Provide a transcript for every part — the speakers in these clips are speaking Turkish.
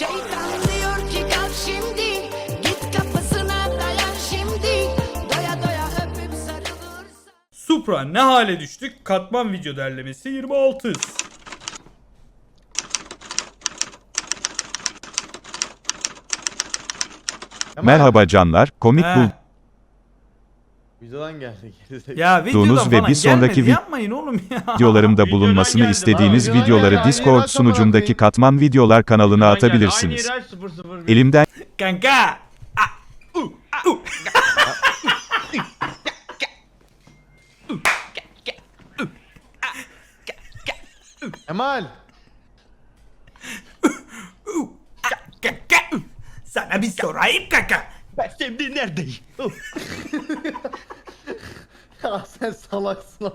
Şeytan diyor ki kalk şimdi Git kapısına dayan şimdi Doya doya öpüp sarılırsan Supra ne hale düştük? Katman video derlemesi 26. Merhaba canlar, komik He. Videodan geldi. gerizekalı. Ya videodan Bulduğunuz ve falan bir sonraki gelmedi. vi- Yapmayın oğlum ya. videolarımda Videodan bulunmasını geldi istediğiniz. Videodan videoları geldi. Discord Aynı sunucundaki rakam katman videolar kanalına Videodan geldi. atabilirsiniz. Aynı yer 001. Elimden Kanka. Kemal. Kanka. Sana bir sorayım kanka. Ben şimdi neredeyim? ya sen salaksın.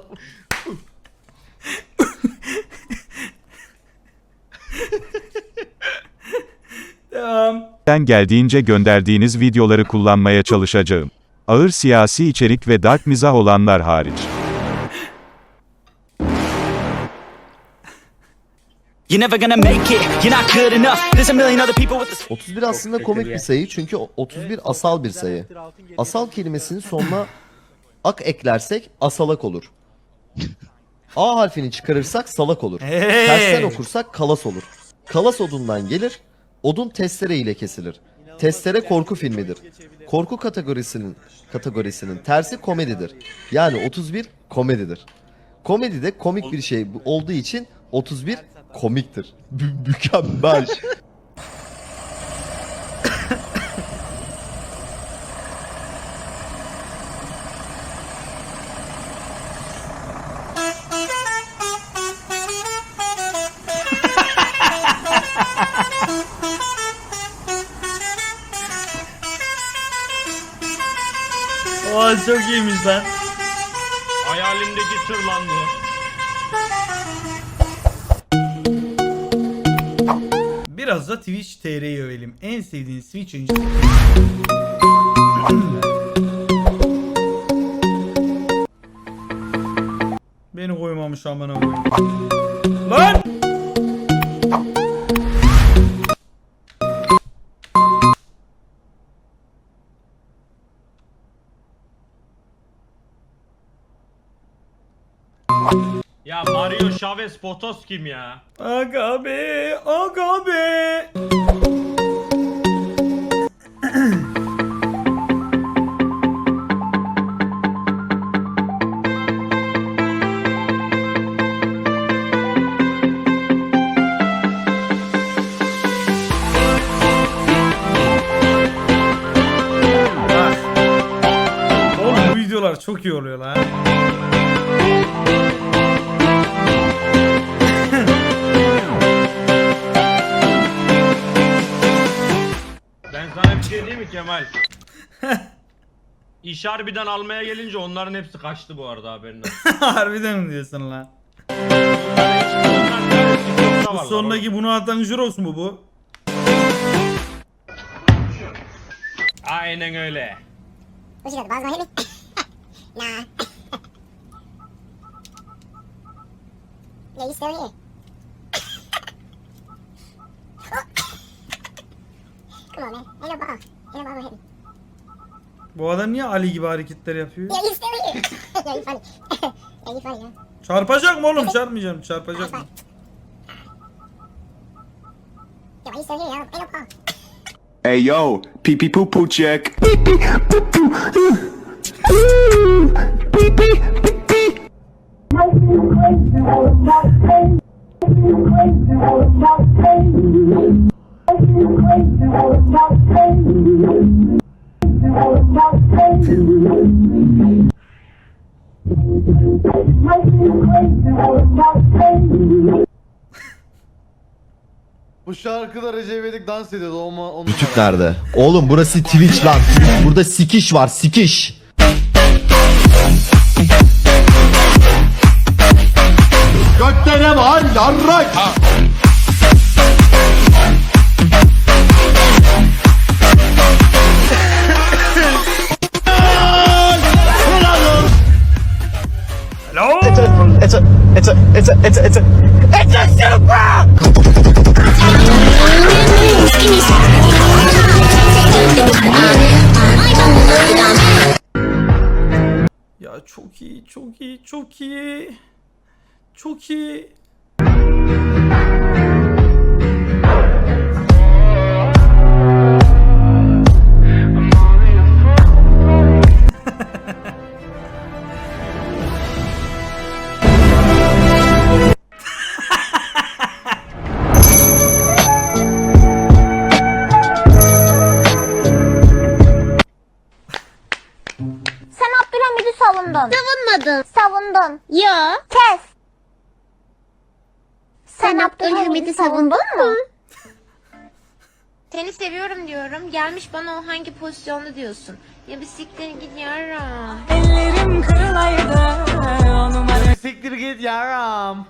Devam. geldiğince gönderdiğiniz videoları kullanmaya çalışacağım. Ağır siyasi içerik ve dark mizah olanlar hariç. You're never gonna make it, you're not good enough. There's a million other people with the 31 aslında komik bir sayı çünkü 31 asal bir sayı. Asal kelimesinin sonuna ak eklersek asalak olur. A harfini çıkarırsak salak olur. Hey. Tersten okursak kalas olur. Kalas odundan gelir, odun testere ile kesilir. Testere korku filmidir. Korku kategorisinin kategorisinin tersi komedidir. Yani 31 komedidir. Komedide komik bir şey olduğu için 31 komiktir. Mü- mükemmel. Aa çok iyiymiş lan. Hayalimdeki tır lan bu. Biraz da Twitch TR'yi övelim. En sevdiğin Switch oyuncu. Beni koymamış amına koyayım. Chavez Potos kim ya? Aga be. Oğlum bu videolar çok iyi oluyor lan. Mi Kemal? İş harbiden almaya gelince onların hepsi kaçtı bu arada haberin olsun. Harbiden mi diyorsun lan? Onların hepsi TikTok'ta Bu varlar sondaki bunu atan Juros mu bu? Aynen öyle. Come on, man. Ain't no ball. Bu adam niye Ali gibi hareketler yapıyor? You funny. yeah, you funny, man. Çarpacak mı oğlum? Çarpmayacağım. Çarpacak mı? Still here? Ain't no ball. Hey yo, pee pee poo poo check. Bu şarkıda Recep İvedik dans ediyordu. Onu, onu Kütük nerede? Oğlum burası Twitch lan. Burada sikiş var sikiş. Gökte ne var yarrak? Abdülhamid'i savundun. Savunmadın. Savundun. Ya. Sen Abdülhamid'i savundun mu? Seni seviyorum diyorum. Gelmiş bana o hangi pozisyonda diyorsun. Ya bir siktir git yarım. Siktir git yaram.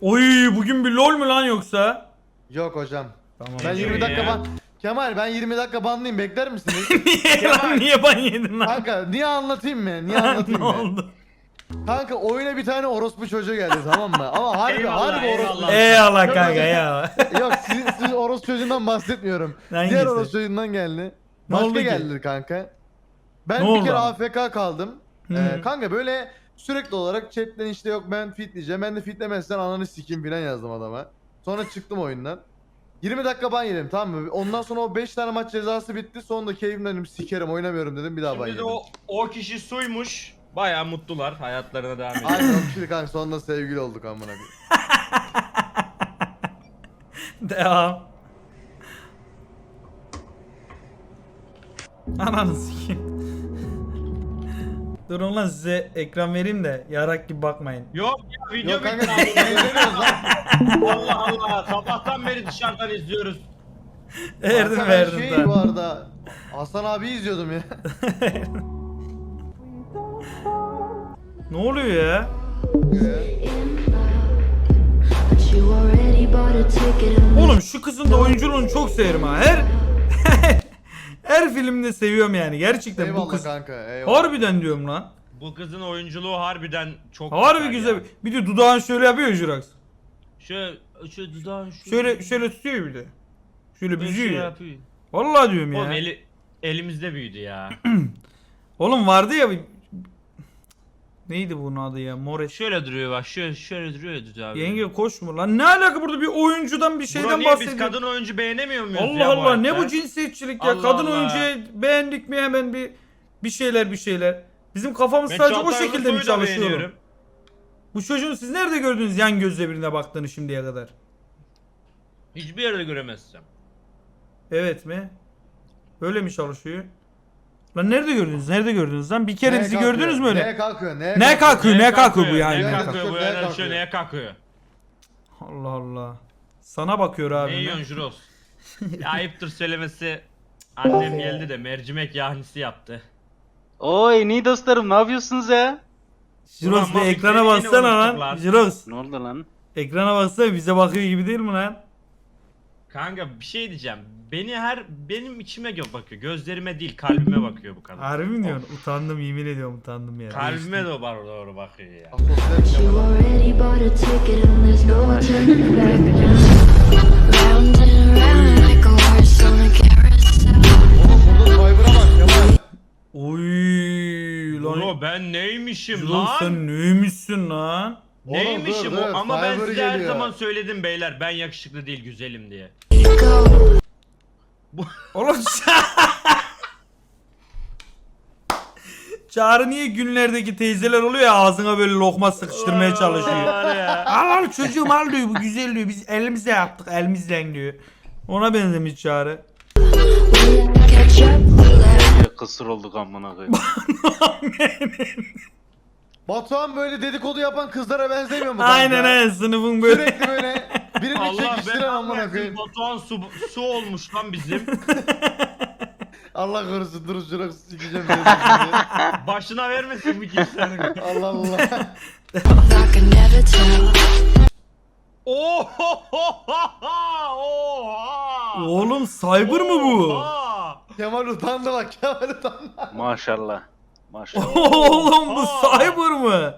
Oy bugün bir lol mü lan yoksa? Yok hocam. Tamam. Ben 20 dakika ban... Kemal ben 20 dakika banlayayım bekler misiniz? niye lan niye ban yedin lan? Kanka niye anlatayım mı? Niye ne anlatayım mı? oldu? Kanka oyuna bir tane orospu çocuğu geldi tamam mı? Ama harbi harbi orospu. Eyvallah kanka eyvallah. Yok siz, siz orospu çocuğundan bahsetmiyorum. Hangisi? Diğer orospu çocuğundan geldi. Ne Başka oldu ki? geldi kanka. Ben Ne bir oldu kere ama? AFK kaldım. Hı. Ee, kanka böyle sürekli olarak chatten işte yok ben fitleyeceğim. Ben de fitlemezsen ananı sikim filan yazdım adama. Sonra çıktım oyundan. 20 dakika ban yedim tamam mı? Ondan sonra o 5 tane maç cezası bitti. Sonunda keyfimden dedim sikerim oynamıyorum dedim bir daha ban Şimdi de yedim. o, o kişi suymuş. Bayağı mutlular. Hayatlarına devam ediyor. Aynen kişiyle kanka sonunda sevgili olduk amına koyayım. Devam. Ananı sikeyim. Durun lan size ekran vereyim de yarak gibi bakmayın. Yok ya video Yok kanka bitti. biz izlemiyoruz lan. Allah Allah. Sabahtan beri dışarıdan izliyoruz. Verdim Kanka ben verdim şey bu arada Hasan abi izliyordum ya. Ne oluyor ya? Oğlum şu kızın da oyunculuğunu çok severim ha. Her her filmde seviyorum yani. Gerçekten bu Eyvallah kız. kanka eyvallah. Harbiden diyorum lan. Bu kızın oyunculuğu harbiden çok Harbi güzel. ya. Bir de dudağını şöyle yapıyor ya Jurax. Şöyle, şöyle dudağın şu. Şöyle şöyle tutuyor bir de. Şöyle büzüyor. Vallahi diyorum ya. Oğlum eli, elimizde büyüdü ya. Oğlum vardı ya. Neydi bunun adı ya? Mores. şöyle duruyor bak. Şöyle şöyle duruyor dudağı. böyle. Yenge koş mu lan? Ne alaka burada bir oyuncudan bir Bro, şeyden niye biz bahsediyor? kadın oyuncu beğenemiyor muyuz Allah ya Allah ne hayatta? bu cinsiyetçilik ya? Allah kadın Allah. oyuncuyu beğendik mi hemen bir bir şeyler bir şeyler. Bizim kafamız Ben sadece Çağatay şekilde mi Ulusoy'u da çalışıyor? beğeniyorum. Bu çocuğun siz nerede gördünüz yan gözle birine baktığını şimdiye kadar? Hiçbir yerde göremezsem. Evet mi? Öyle mi çalışıyor? Lan nerede gördünüz? Nerede gördünüz lan? Bir kere bizi gördünüz mü öyle? Neye kalkıyor? Neye, Ne kalkıyor? Ne kalkıyor bu Neye yani? kalkıyor bu Neye yani? kalkıyor? Şöyle neye kalkıyor? Allah Allah. Sana bakıyor abi. Ne yiyorsun Juros? Ya ayıptır söylemesi. Annem geldi de mercimek yahnisi yaptı. Oy iyi dostlarım ne yapıyorsunuz ya? Jiros Ulan bir ekrana yine baksana unuttuk lan. lan. Jiros Ne oldu lan? ekrana baksana bize bakıyor gibi değil mi lan? Kanka bir şey diyeceğim. Beni her benim içime gö- bakıyor. Gözlerime değil kalbime bakıyor bu kadın. Harbi mi diyorsun? Utandım yemin ediyorum utandım ya. Kalbime de var doğru bakıyor ya. Asosyal Kemal. already bought a ticket and there's no turning back now. Round and round like a horse on a carousel. Oğlum burada Survivor'a bak Kemal. Oy lan. Bro ben neymişim lan? sen neymişsin lan? Oğlum Neymişim dur, o dur, ama ben Survivor size her geliyor. zaman söyledim beyler ben yakışıklı değil güzelim diye. Oğlum Ça- Çağrı niye günlerdeki teyzeler oluyor ya ağzına böyle lokma sıkıştırmaya çalışıyor. Var ya. al al çocuğum al diyor bu güzel diyor biz elimizle yaptık elimizle diyor. Ona benzemiş Çağrı. Kısır olduk amına koyayım. Batuhan böyle dedikodu yapan kızlara benzemiyor mu? Aynen kanka? aynen sınıfın böyle. Sürekli böyle birini Allah çekiştiren amına koyayım. Batuhan su, su olmuş lan bizim. Allah korusun dur şuna sikeceğim seni şimdi. Başına vermesin bir kimsenin. Allah Allah. I could never tell. Oha! Oha! Oğlum cyber mı bu? Oha! Kemal utandı bak Kemal utandı. Maşallah. Maşallah. Oğlum bu Oha! cyber mı?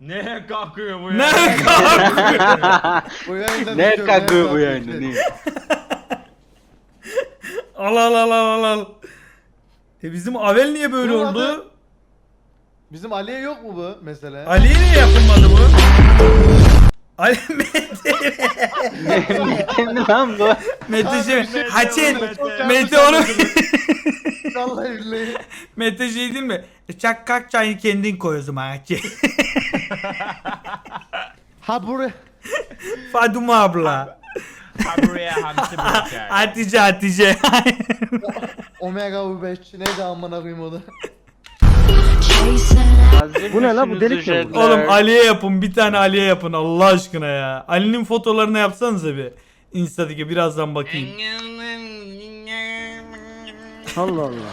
Neye kalkıyor bu ya? Ne kalkıyor? Bu yayında ne kakıyor bu kalkıyor. yayında ne? al al al al al al. E bizim Avel niye böyle Dur, oldu? adı- Bizim Ali'ye yok mu bu mesela? Ali'ye niye yapılmadı bu? Ali Mete, Kendi lan bu. Mete şey, Mete Haçin, Mete. Onu, Vallahi billahi. Mete şey değil mi? Çak kalk çayını kendin koy o zaman Haçin. Ha buraya. Faduma abla. Ha buraya hamsi bırakar. Hatice Hatice. Omega U5 neydi amına koyayım o da. Bu ne lan bu delik mi? Oğlum Ali'ye yapın bir tane Ali'ye yapın Allah aşkına ya. Ali'nin fotolarını yapsanıza bir. Insta'daki birazdan bakayım. Allah Allah.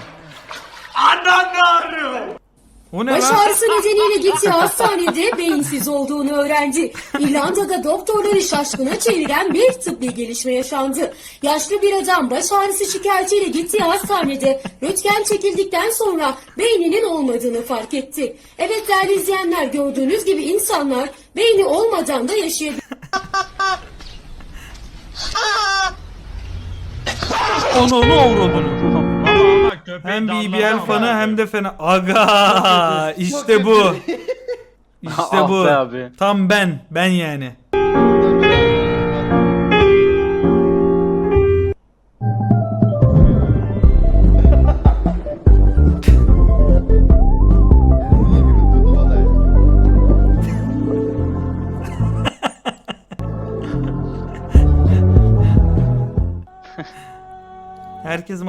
O ne Baş lan? ağrısı nedeniyle gittiği hastanede beyinsiz olduğunu öğrendi. İrlanda'da doktorları şaşkına çeviren bir tıbbi gelişme yaşandı. Yaşlı bir adam baş ağrısı şikayetiyle gittiği hastanede röntgen çekildikten sonra beyninin olmadığını fark etti. Evet değerli izleyenler gördüğünüz gibi insanlar beyni olmadan da yaşayabilir. Onu onu avradını. Köpeği Hem damladı BBL ama fanı abi. hem de fena. Aga işte bu. İşte bu. abi. Tam ben. Ben yani.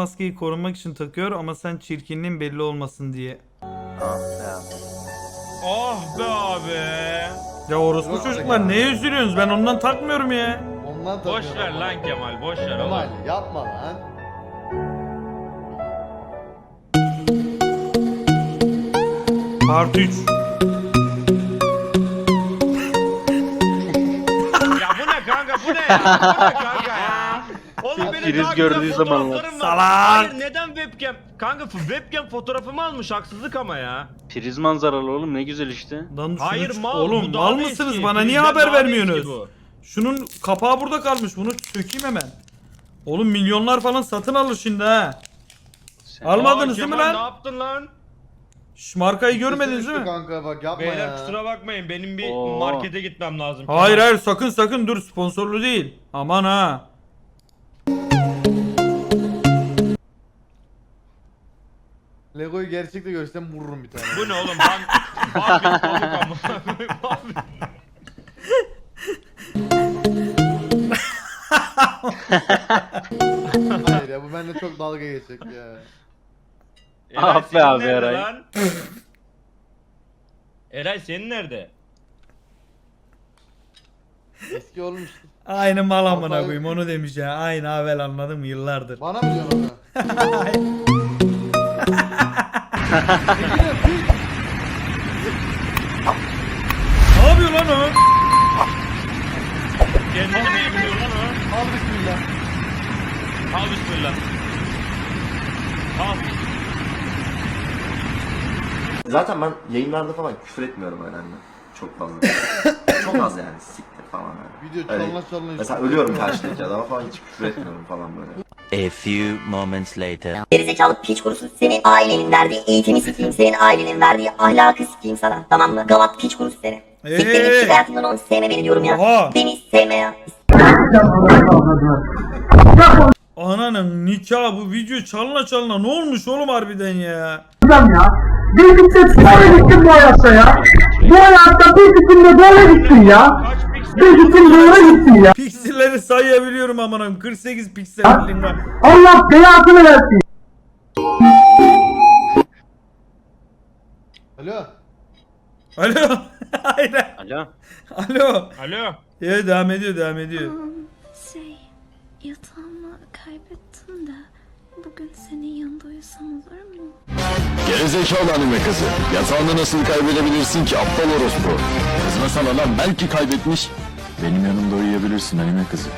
Maskeyi korunmak için takıyor ama sen çirkinliğin belli olmasın diye. Oh be abi. Ya orospu Yok çocuklar ya. neye üzülüyorsunuz? Ben ondan takmıyorum ya. Ondan Boş takıyorum ver lan Kemal boş ver Kemal oğlum. yapma lan. Part 3. Ya bu ne kanka bu ne ya? Bu ne kanka Priz gördüğü zamanlar. Salak. Hayır neden webcam? Kanka webcam fotoğrafımı almış haksızlık ama ya. Priz manzaralı oğlum ne güzel işte. Lan şunu Hayır ç- mal Oğlum bu daha mal mısınız? eski. Bana niye Bizden haber daha da eski vermiyorsunuz? bu. Şunun kapağı burada kalmış. Bunu sökeyim hemen. Oğlum milyonlar falan satın alır şimdi ha. Sen- Almadınız Aa, değil mi Kemal, lan? Ne yaptın lan? Şş, markayı görmediniz değil mi? Kanka bak yapma Beyler ya. kusura bakmayın benim bir Oo. markete gitmem lazım. Hayır Kemal. hayır sakın sakın dur sponsorlu değil. Aman ha. Lego'yu gerçekte görsem vururum bir tane. Bu ne oğlum? Ben Barbie tavuk ama. Barbie. Hayır ya bu bende çok dalga geçecek ya. Eray Ah be senin abi, nerede Eray. lan? Eray senin nerede? Eski olmuş. Aynı mal amına koyayım onu demiş ya. Aynı Avel anladın mı yıllardır. Bana mı diyorsun onu? Ne yapıyor lan o? Kendini mi yıkıyor lan o? Al bismillah. Al bismillah. Al. Zaten ben yayınlarda falan küfür etmiyorum hani. Çok fazla. Çok az yani siktir falan öyle. Video çalına çalına Mesela ölüyorum karşıdaki adama falan hiç küfür etmiyorum falan böyle. A few moments later. Gerizekalı piç kurusu senin ailenin verdiği eğitimi sikeyim senin ailenin verdiği ahlakı sikeyim sana tamam mı? Gavat piç kurusu seni. Siktir git Ee? hayatımdan onu sevme beni diyorum ya. Oha. Beni sevme ya. Ananın nikahı bu video çalına çalına ne olmuş oğlum harbiden ya? Bir gitsin böyle gitsin bu hayatta ya. Bu hayatta bir de böyle gitsin ya. Bir gitsin böyle gitsin ya. Pikselleri sayabiliyorum aman Allah'ım. 48 piksel var. Allah belasını versin. Alo. Alo. Aynen. Alo. Alo. Alo. Ya devam ediyor devam ediyor. Şey, yatağımı kaybettim de bugün senin yanında uyusam olur mu? Gerizekalı anime kızı. Yatağında nasıl kaybedebilirsin ki aptal orospu? Kızına sana lan belki kaybetmiş. Benim yanımda uyuyabilirsin anime kızı.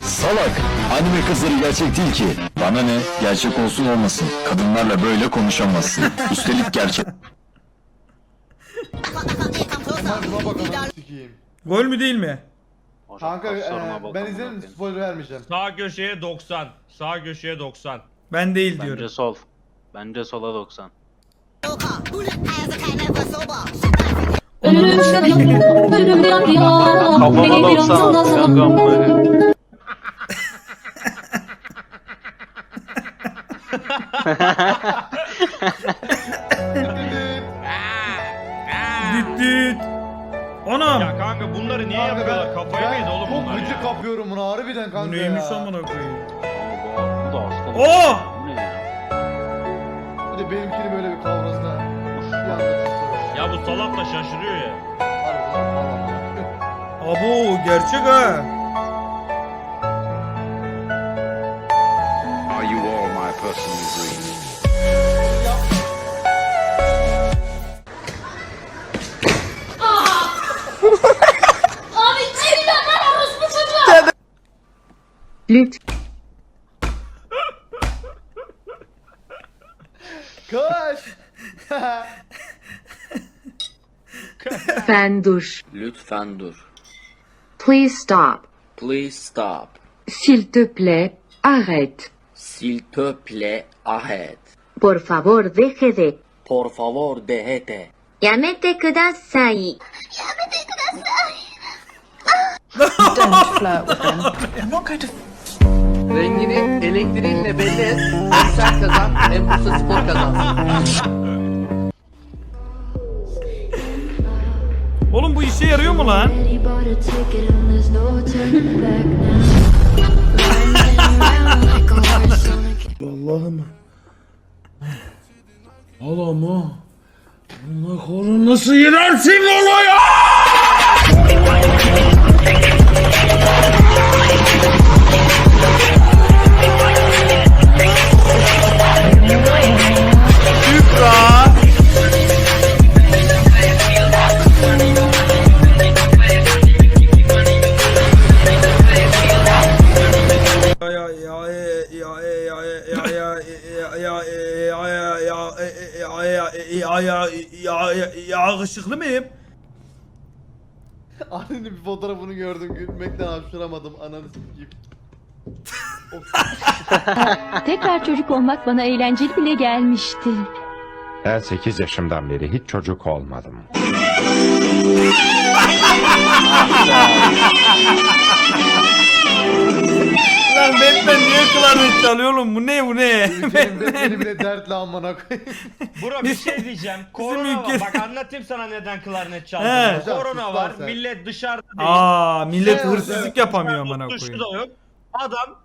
Salak! Anime kızları gerçek değil ki. Bana ne? Gerçek olsun olmasın. Kadınlarla böyle konuşamazsın. Üstelik gerçek. Gol mü değil mi? Kanka e, ben izlerim spoiler vermeyeceğim. Sağ köşeye 90. Sağ köşeye 90. Ben değil diyorum. Bence sol. Bence sola 90. Kafama da olsa yangam Düt düt. Anam. Ya kanka bunları niye Kanka yapıyorlar? Kafayı mı yedi oğlum çok bunlar gıcık ya? kapıyorum bunu harbiden kanka Bu neymiş ya. amına koyayım. Bu da hastalık. Oh! De benimkini böyle bir tutuyor. Ya bu salak da şaşırıyor ya. Abo gerçek ha. Are you all my personal dreams? Abi çevirme lan orospu çocuğa. Kaç. Lütfen dur. Lütfen dur. Please stop. Please stop. S'il te plaît, arrête. S'il te plaît, arrête. Por favor, deje de. Por favor, dejete. Yamete kudasai. Yamete kudasai. Don't flirt with him. I'm not going to Rengini elektriğinle belli et. Sen kazan, Embusa Spor kazan. Oğlum bu işe yarıyor mu lan? Vallahi mi? Allah'ım Buna korun nasıl yenersin onu ya? Yakışıklı mıyım? Annenin bir fotoğrafını gördüm gülmekten hapşıramadım ananı sikeyim. Tekrar çocuk olmak bana eğlenceli bile gelmişti. Ben 8 yaşımdan beri hiç çocuk olmadım. Lan Batman niye klarnet çalıyor oğlum? Beni bile dertle amına koyayım. Bura bir şey diyeceğim. Korona var. ülke- Bak anlatayım sana neden klarnet He. çaldığını. Korona var. sen. Millet dışarıda değil. Aa millet Şey hırsızlık yapamıyor amına Tuşu koyayım. da yok. Adam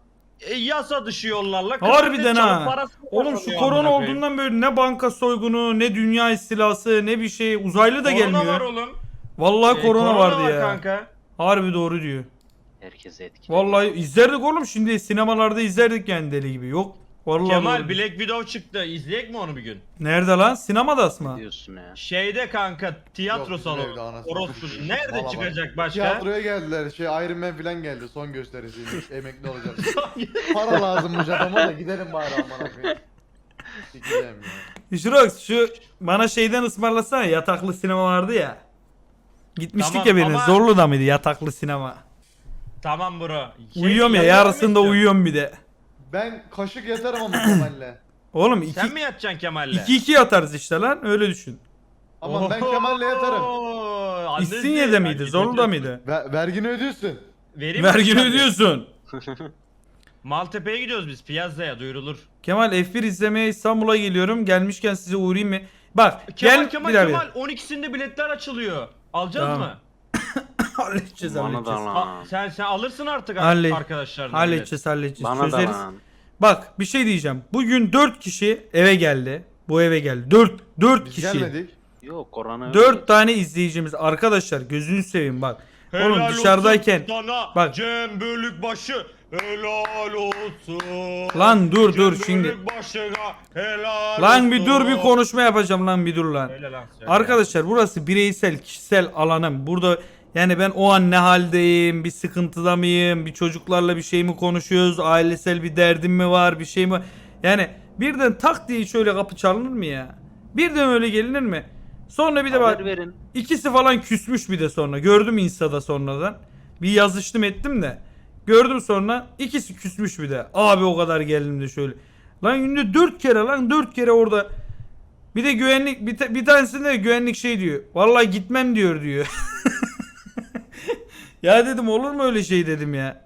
e, yasa dışı yollarla Harbiden klarnet çalıp ha. parasını Oğlum şu kazanıyor korona amına koyayım. olduğundan böyle ne banka soygunu, ne dünya istilası, ne bir şey uzaylı da Korona var gelmiyor. oğlum. Vallahi E, korona vardı var ya. kanka. Harbi doğru diyor. Herkese etkili. Vallahi izlerdik oğlum şimdi sinemalarda izlerdik yani deli gibi. Yok. Vallahi Kemal doğru. Black Widow çıktı. İzleyek mi onu bir gün? Nerede lan? Sinemadasın mı? diyorsun ya. Şeyde kanka tiyatro Yok, bizim evde salonu. anasını Orospu. satayım. Nerede Valla bak. çıkacak başka? Tiyatroya geldiler şey Iron Man falan geldi son gösterisiymiş emekli olacak. Para lazımmış adama da gidelim bari amına koyayım. Sikeceğim ya. Şu bana şeyden ısmarlasana yataklı sinema vardı ya. Gitmiştik Tamam, ya birine. ama- Zorlu'da mıydı yataklı sinema? Tamam bro. Şey, uyuyorum ya yayın yarısında yapmak uyuyorum bir de. Ben kaşık yatarım ama Kemal'le. Oğlum istiyorum. Sen iki, mi yatacaksın Kemal'le? iki iki yatarız işte lan öyle düşün. Ama ben Kemal'le yatarım. Oo, İstinye'de miydi? Belki Zorlu'da ödüyorsun. mıydı? Ver, vergini ödüyorsun. Vereyim mi Vergini ödüyorsun. Maltepe'ye gidiyoruz biz. Piyazza'ya duyurulur. Kemal F1 izlemeye İstanbul'a geliyorum. Gelmişken size uğrayayım mı? Bak Kemal gel Kemal bir daha Kemal 12'sinde biletler açılıyor. Alacağız Tamam. mı? halledeceğiz Bana da halledeceğiz. lan. Sen sen alırsın artık Hallet- arkadaşlarına. Halledeceğiz halledeceğiz. Bana da Çözeriz. lan. Bak bir şey diyeceğim. Bugün 4 kişi eve geldi. Bu eve geldi. 4 4 Biz kişi. gelmedik. Yok korona 4 tane izleyicimiz arkadaşlar gözünü seveyim bak. Helal Oğlum olsun dışarıdayken sana bak. Cem Bölükbaşı helal olsun. Lan dur, dur, şimdi. Bölükbaşı'na helal lan bir dur bir konuşma yapacağım lan bir dur lan. Söyle lan, söyle. Arkadaşlar burası bireysel kişisel alanım. Burada yani ben o an ne haldeyim, bir sıkıntıda mıyım, bir çocuklarla bir şey mi konuşuyoruz, ailesel bir derdim mi var, bir şey mi? Yani birden tak diye şöyle kapı çalınır mı ya? Birden öyle gelinir mi? Sonra bir de bak verin. ikisi falan küsmüş bir de sonra. Gördüm Insta'da sonradan. Bir yazıştım ettim de. Gördüm sonra ikisi küsmüş bir de. Abi o kadar geldim de şöyle. Lan günde dört kere lan dört kere orada Bir de güvenlik bir, ta- bir tanesinde de güvenlik şey diyor. Vallahi gitmem diyor diyor. ya dedim olur mu öyle şey dedim ya.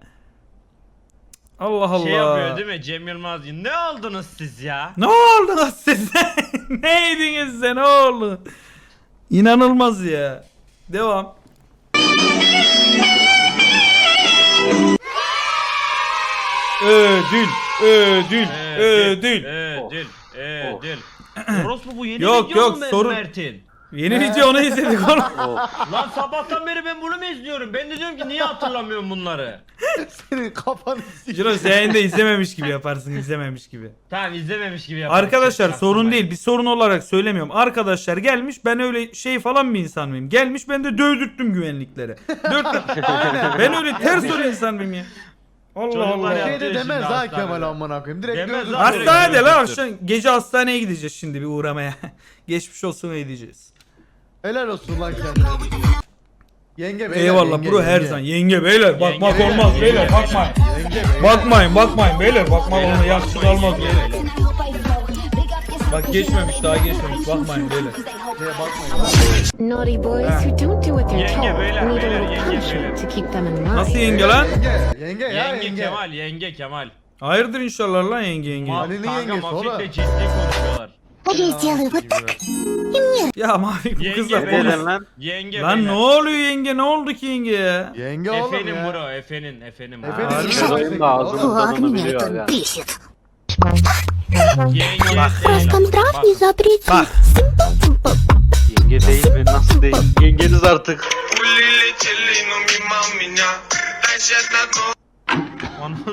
Allah Allah. Şey yapıyor değil mi Cem Yılmaz. Ne oldunuz siz ya? Ne oldu lan size? ne yediniz size ne oldu? İnanılmaz ya. Devam. Ödül, ödül, ödül. Ödül. Ödül. Orospu bu yeni Yok, video yok, mu sorun- Mert'in? Yeni video onu izledik oğlum. Lan sabahtan beri ben bunu mu izliyorum? Ben de diyorum ki niye hatırlamıyorum bunları? Senin kafanı s***. Ciro sen de izlememiş gibi yaparsın izlememiş gibi. Tamam izlememiş gibi yapıyorum. Arkadaşlar Çok sorun değil bir sorun olarak söylemiyorum. Arkadaşlar gelmiş ben öyle şey falan bir insan mıyım? Gelmiş ben de dövdürttüm güvenliklere. Dörttüm. ben öyle ters öyle insan mıyım ya? Allah Çocuklar Allah. Şey de Yapıyor demez şimdi ha hastanede. Kemal amına koyayım. Direkt Demez öldür. lan. Hastanede lan akşam gece hastaneye gideceğiz şimdi bir uğramaya. Geçmiş olsun diyeceğiz. Helal olsun lan kendine. Yenge beyler. Eyvallah yenge, bro her yenge. zaman. Yenge beyler bakmak Yenge, olmaz yenge, beyler bakmayın. Yenge beyler. Bakmayın bakmayın beyler bakmak Beyler, olmaz bakmayın, almaz beyler. Bak geçmemiş daha geçmemiş bakmayın beyler. Naughty boys who don't do what they're Yenge told beyler, need a beyler, little yenge punishment beyler. to keep them in line. Nasıl yenge lan? Yenge. Yenge ya Yenge, yenge. Kemal, yenge Kemal. Hayırdır inşallah lan yenge yenge. Kanka yengesi Mafik'le oğlum. ciddi konuşuyorlar. Ya Mavik bu Yenge kızla Ne beyler. konuş. dedin lan? Yenge Lan ne beyler. oluyor yenge ne oldu ki yenge ya? Yenge oğlum Efenin ya. bro, efenin, efenin. Efenin bro. Harbi yenge mi? Benim de ağzımın tadını biliyor ya. Yenge Просто değil. травни запретить. Bak Yenge değil mi? Nasıl değil? Yengeniz artık. Onun-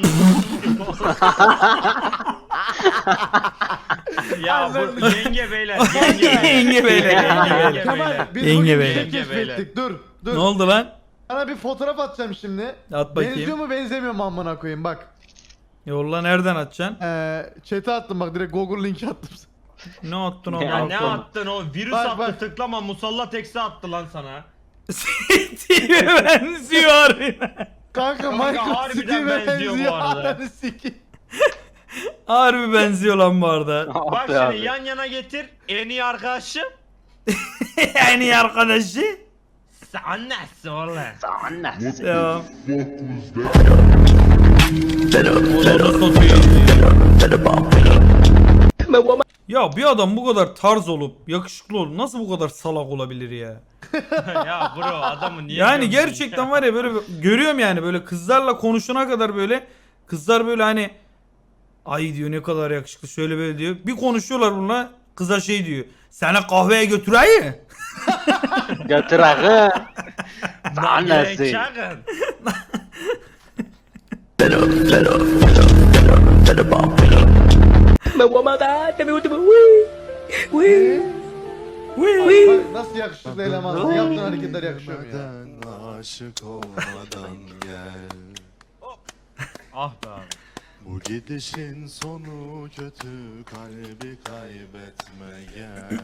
ya bu yenge beyler, yenge beyler. Yenge beyler, yenge beyler. Kemal biz Yenge bugün bir beyler. şey Yenge beyler. keşfettik. Dur. Dur. ne oldu lan? Sana bir fotoğraf atacağım şimdi. At Benziyor bakayım. mu benzemiyor mu amına koyayım bak. Yolla nereden atacaksın? Ee, chat'e attım bak direkt Google linki attım. Ne attın o? Ya ne Alttan. attın o? Virüs Bak, attı bak. tıklama musallat eksi attı lan sana. Steve'e benziyor harbiden. Kanka Kanka, Michael harbiden Steve'e benziyor bu benziyor. arada. Ananı sikeyim. Harbi benziyor lan bu arada. Bak Abi şimdi abi. yan yana getir. En iyi arkadaşım. en iyi arkadaşı. Sen nesin oğlum? Devam. Odada satıyor. Ya bir adam bu kadar tarz olup yakışıklı olup nasıl bu kadar salak olabilir ya? ya bro adamı niye Yani gerçekten ya? var ya böyle görüyorum yani böyle kızlarla konuşuna kadar böyle kızlar böyle hani ay diyor ne kadar yakışıklı şöyle böyle diyor. Bir konuşuyorlar bununla kıza şey diyor. Seni kahveye götüreyim. Götür ağı. Annesi. Nasıl yakışıklı eleman. Yaptığın hareketler yakışıyor mu ya? aşık olmadan gel Ah be abi. Bu gidişin sonu kötü kalbi kaybetme gel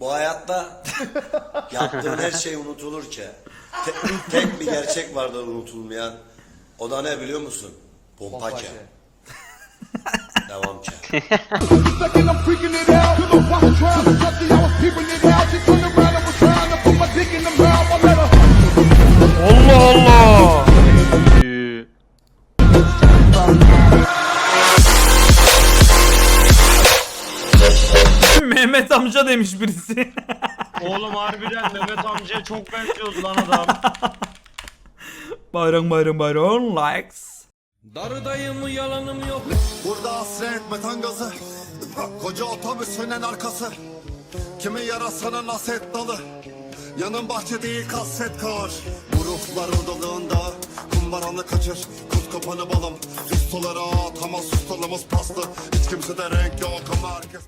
Bu hayatta yaptığın her şey unutulur ki. Te- tek bir gerçek vardır unutulmayan. O da ne biliyor musun? Pompake. Devam ki. Çok benziyordu lan adam. bayram bayram bayram. Likes. Burada hasret metan gazı Koca otobüsünün arkası. Kimi yarasının naset dalı. Yanın bahçe değil kasvet kar. Bu ruhlar odalığında Kumbaranı kaçır. Kuz kapanı balım. Ustalara atamaz ustalımız paslı Hiç kimse de renk yok ama herkes